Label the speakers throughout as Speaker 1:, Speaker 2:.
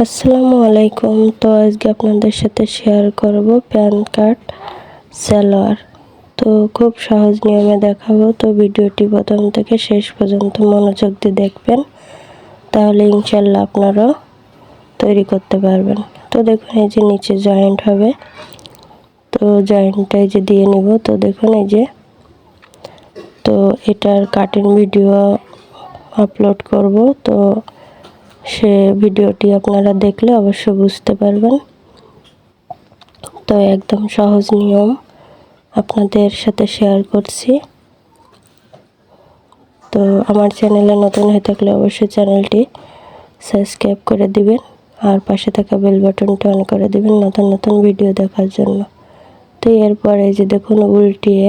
Speaker 1: আসসালামু আলাইকুম। তো আজকে আপনাদের সাথে শেয়ার করব প্যান কার্ড সালোয়ার। তো খুব সহজ নিয়মে দেখাবো। তো ভিডিওটি প্রথম থেকে শেষ পর্যন্ত মনোযোগ দিয়ে দেখবেন। তাহলে ইনশাল্লাহ আপনারাও তৈরি করতে পারবেন। তো দেখুন, এই যে নিচে জয়েন্ট হবে। তো জয়েন্টটা এই যে দিয়ে নিব। তো দেখুন, এই যে তো এটার কাটিং ভিডিও আপলোড করব। তো সে ভিডিওটি আপনারা দেখলে অবশ্য বুঝতে পারবেন। তো একদম সহজ নিয়ম আপনাদের সাথে শেয়ার করছি। তো আমার চ্যানেলে নতুন হয়ে থাকলে অবশ্যই চ্যানেলটি সাবস্ক্রাইব করে দিবেন আর পাশে থাকা বেল বাটনটি অন করে দিবেন নতুন নতুন ভিডিও দেখার জন্য। তো এরপরে যে দেখুন উল্টিয়ে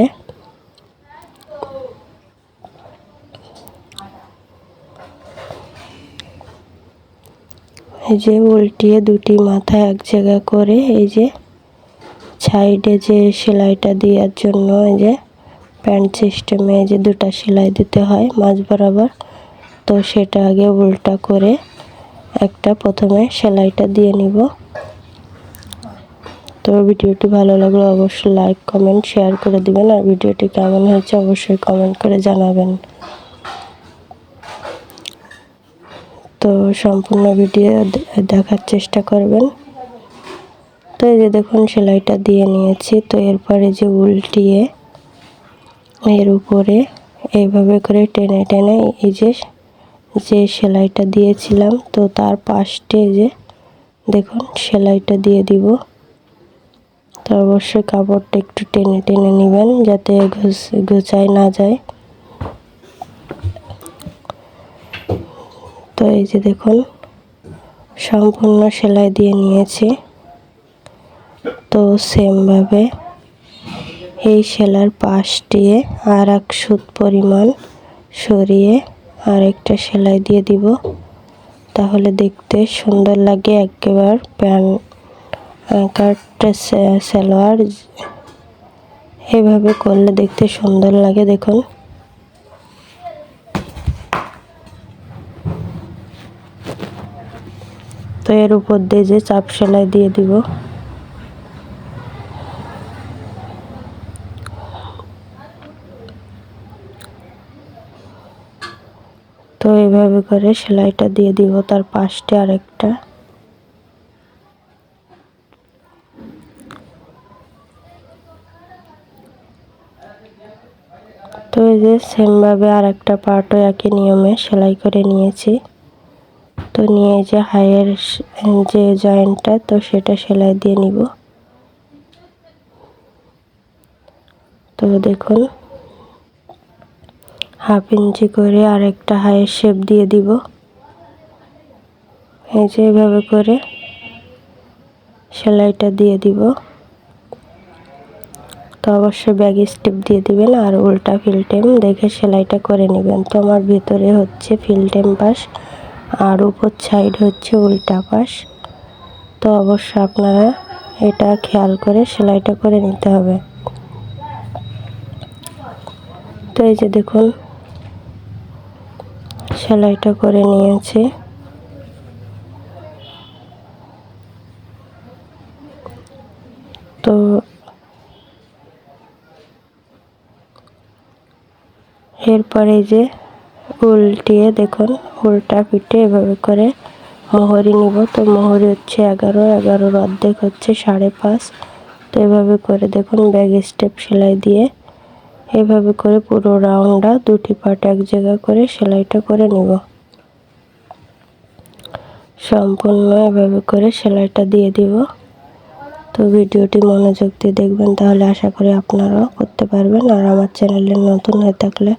Speaker 1: এই যে উল্টিয়ে দুটি মাথা এক জায়গা করে এই যে সাইডে যে সেলাইটা দেওয়ার জন্য এই যে প্যান্ট সিস্টেমে যে দুটা সেলাই দিতে হয় মাঝ বরাবর। তো সেটা আগে উল্টা করে একটা প্রথমে সেলাইটা দিয়ে নিব। তো ভিডিওটি ভালো লাগলে অবশ্যই লাইক, কমেন্ট, শেয়ার করে দিবেন। আর ভিডিওটি কেমন হয়েছে অবশ্যই কমেন্ট করে জানাবেন। তো সম্পূর্ণ ভিডিও দেখার চেষ্টা করবেন। তো এই যে দেখুন, সেলাইটা দিয়ে নিয়েছি। তো এরপরে যে উল্টিয়ে এর উপরে এইভাবে করে টেনে টেনে এই যে যে সেলাইটা দিয়েছিলাম, তো তার পাশটে যে দেখুন, সেলাইটা দিয়ে দিব। তো অবশ্যই কাপড়টা একটু টেনে টেনে নেবেন যাতে ঘুচায় না যায়। তো এই যে দেখুন, সম্পূর্ণ সেলাই দিয়ে নিয়েছি। তো সেমভাবে এই সেলার পাশ দিয়ে আর এক সুত পরিমাণ সরিয়ে আর একটা সেলাই দিয়ে দিব। তাহলে দেখতে সুন্দর লাগে একেবার প্যান কাটটা সালোয়ার, এভাবে করলে দেখতে সুন্দর লাগে। দেখুন তো এর উপর দিয়ে যে চাপ সেলাই দিয়ে দিব। তো এইভাবে করে সেলাইটা দিয়ে দিব, তার পাশে আরেকটা। তো এই যে সেমভাবে আর একটা পার্টও একই নিয়মে সেলাই করে নিয়েছি। তো নিয়ে যে হাইয়ের যে জয়েন্টটা, তো সেটা সেলাই দিয়ে নিব। তো দেখুন, হাফ ইঞ্চি করে আরেকটা হাইয়ের শেপ দিয়ে দিব। এই যে এভাবে করে সেলাইটা দিয়ে দিব। তো অবশ্যই ব্যাগ স্টেপ দিয়ে দিবেন আর উল্টা ফিলটেম দেখে সেলাইটা করে নেবেন। তো আমার ভিতরে হচ্ছে ফিলটেম পাশ আর উপর সাইড হচ্ছে উল্টা পাশ। তো অবশ্য আপনারা এটা খেয়াল করে সেলাইটা করে নিতে হবে। তো এই যে দেখুন, সেলাইটা করে নিয়েছি। তো এরপরে যে উল্টিয়ে দেখুন, উল্টা পিঠে এভাবে করে মোহরি নিব। তো মোহরি হচ্ছে এগারো, এগারোর অর্ধেক হচ্ছে সাড়ে পাঁচ। তো এভাবে করে দেখুন, ব্যাগ স্টেপ সেলাই দিয়ে এভাবে করে পুরো রাউন্ডটা দুটি পার্ট এক জায়গা করে সেলাইটা করে নিব। সম্পূর্ণ এভাবে করে সেলাইটা দিয়ে দিব। তো ভিডিওটি মনোযোগ দিয়ে দেখবেন, তাহলে আশা করি আপনারাও করতে পারবেন। আর আমার চ্যানেলে নতুন হয়ে থাকলে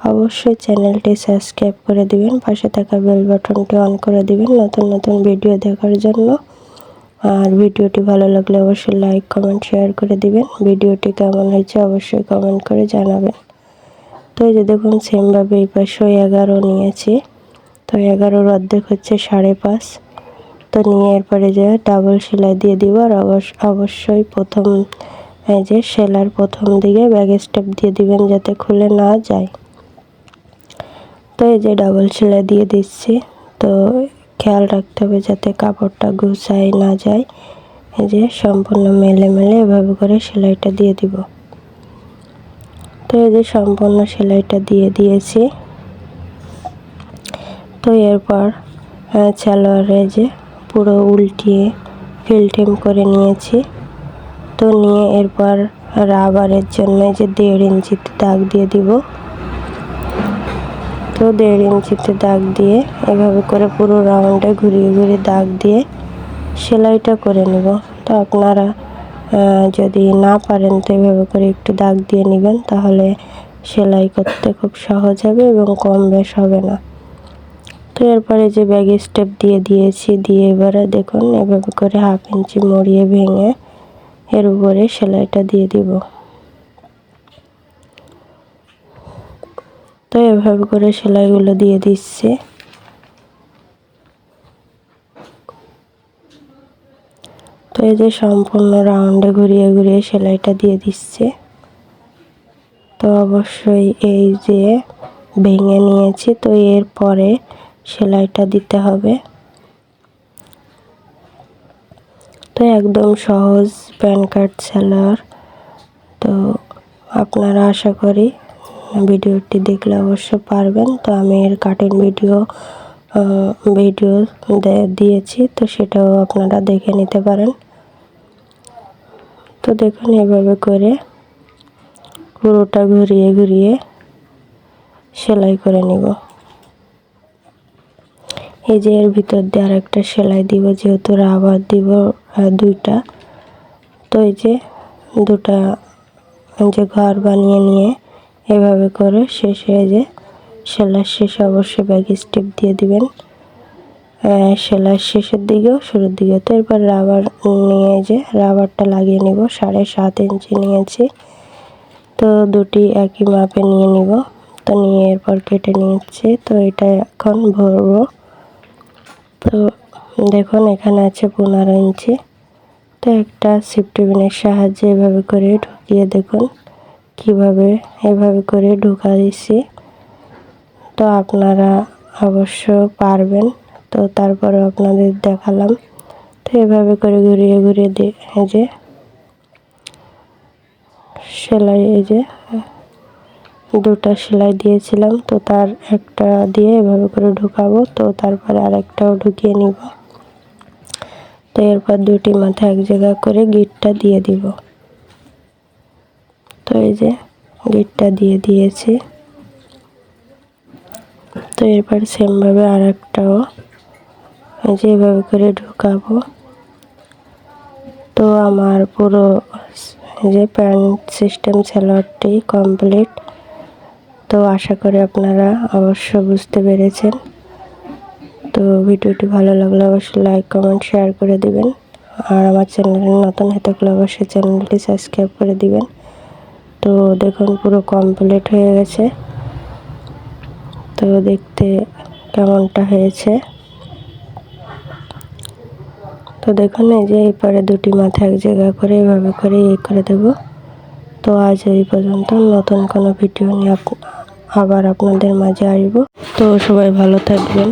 Speaker 1: অবশ্যই চ্যানেলটি সাবস্ক্রাইব করে দিবেন, পাশে থাকা বেল বাটনটি অন করে দিবেন নতুন নতুন ভিডিও দেখার জন্য। আর ভিডিওটি ভালো লাগলে অবশ্যই লাইক, কমেন্ট, শেয়ার করে দিবেন। ভিডিওটি কেমন হয়েছে অবশ্যই কমেন্ট করে জানাবেন। তো এই যে দেখুন, সেমভাবে এই পাশে এগারো নিয়েছি। তো এগারোর অর্ধেক হচ্ছে সাড়ে পাঁচ। তো নিয়ে এরপরে যে ডাবল সেলাই দিয়ে দিব, আর অবশ্যই প্রথম যে সেলার প্রথম দিকে ব্যাগ স্টেপ দিয়ে দিবেন যাতে খুলে না যায়। তো এই যে ডাবল সেলাই দিয়ে দিচ্ছি। তো খেয়াল রাখতে হবে যাতে কাপড়টা গুছাই না যায়। এই যে সম্পূর্ণ মেলে মেলে এভাবে করে সেলাইটা দিয়ে দিব। তো এই যে সম্পূর্ণ সেলাইটা দিয়ে দিয়েছি। তো এরপর সালোয়ারে যে পুরো উল্টিয়ে ফিল্টিম করে নিয়েছি। তো নিয়ে এরপর রাবারের জন্য যে দেড় ইঞ্চিতে দাগ দিয়ে দিব। তো দেড় ইঞ্চিতে দাগ দিয়ে এভাবে করে পুরো রাউন্ডে ঘুরিয়ে ঘুরিয়ে দাগ দিয়ে সেলাইটা করে নেব। তো আপনারা যদি না পারেন তো এভাবে করে একটু দাগ দিয়ে নেবেন, তাহলে সেলাই করতে খুব সহজ হবে এবং কম বেশ হবে না। তো এরপরে যে ব্যাগ স্টেপ দিয়ে দিয়েছি, দিয়ে এবারে দেখুন, এভাবে করে হাফ ইঞ্চি মরিয়ে ভেঙে এর উপরে সেলাইটা দিয়ে দিব। এভাবে করে সেলাইগুলো দিয়ে দিচ্ছে। তো এই যে সম্পূর্ণ রাউন্ডে ঘুরিয়ে ঘুরিয়ে সেলাইটা দিয়ে দিচ্ছে। তো অবশ্যই এই যে ভেঙে নিয়েছি, তো এর পরে সেলাইটা দিতে হবে। তো একদম সহজ প্যান কার্ড সেলার। তো আপনারা আশা করি ভিডিওটি দেখলে অবশ্য পারবেন। তো আমি এর কাটিং ভিডিও ভিডিও দিয়েছি। তো সেটাও আপনারা দেখে নিতে পারেন। তো দেখুন এভাবে করে পুরোটা ঘুরিয়ে ঘুরিয়ে সেলাই করে নিব। এই যে এর ভিতর দিয়ে আর একটা সেলাই দিব, যেহেতু রাবার দিব দুইটা। তো এই যে দুটা, যে ঘর বানিয়ে নিয়ে এভাবে করে শেষ হয়ে যে সেলাই শেষে অবশ্যই ব্যাগ স্টেপ দিয়ে দিবেন। সেলাই শেষের দিকেও শুরুর দিকে। তো এরপর রাবার নিয়ে যে রাবারটা লাগিয়ে নিব, সাড়ে সাত ইঞ্চি নিয়েছি। তো দুটি একই মাপে নিয়ে নিব। তো নিয়ে এরপর কেটে নিয়েছি তো এটা এখন ভরবো। তো দেখুন, এখানে আছে পনেরো ইঞ্চি। তো একটা সিফটিবিনের সাহায্যে এভাবে করে ঢুকিয়ে দেখুন। কীভাবে এভাবে করে ঢুকা দিছি তো আপনারা অবশ্য পারবেন। তো তারপরে আপনাদের দেখালাম। তো এভাবে করে ঘুরিয়ে ঘুরিয়ে এই যে, সেলাই, এই যে, দুটা সেলাই দিয়েছিলাম। তো তার একটা দিয়ে এভাবে করে ঢুকাবো। তো তারপরে আরেকটাও ঢুকিয়ে নিব। তো এরপর দুটি মাথা এক জায়গা করে গিটটা দিয়ে দিব। তো এই যে গিটটা দিয়ে দিয়েছি। তো এরপর সেমভাবে আর একটাও এই যে এভাবে করে ঢুকাবো। তো আমার পুরো যে প্যান্ট সিস্টেম স্যালোয়ারটি কমপ্লিট। তো আশা করি আপনারা অবশ্য বুঝতে পেরেছেন। তো ভিডিওটি ভালো লাগলে অবশ্যই লাইক, কমেন্ট, শেয়ার করে দিবেন। আর আমার চ্যানেলে নতুন হয়ে থাকলে অবশ্যই চ্যানেলটি সাবস্ক্রাইব করে দিবেন। তো দেখুন, পুরো কমপ্লিট হয়ে গেছে। তো দেখতে কেমনটা হয়েছে। তো দেখুন, এই যে এই পারে দুটি মাথা এক জায়গা করে এভাবে করে ইয়ে করে দেব। তো আজ এই পর্যন্ত নতুন কোনো ভিডিও নিয়ে আবার আপনাদের মাঝে আসব। তো সবাই ভালো থাকবেন।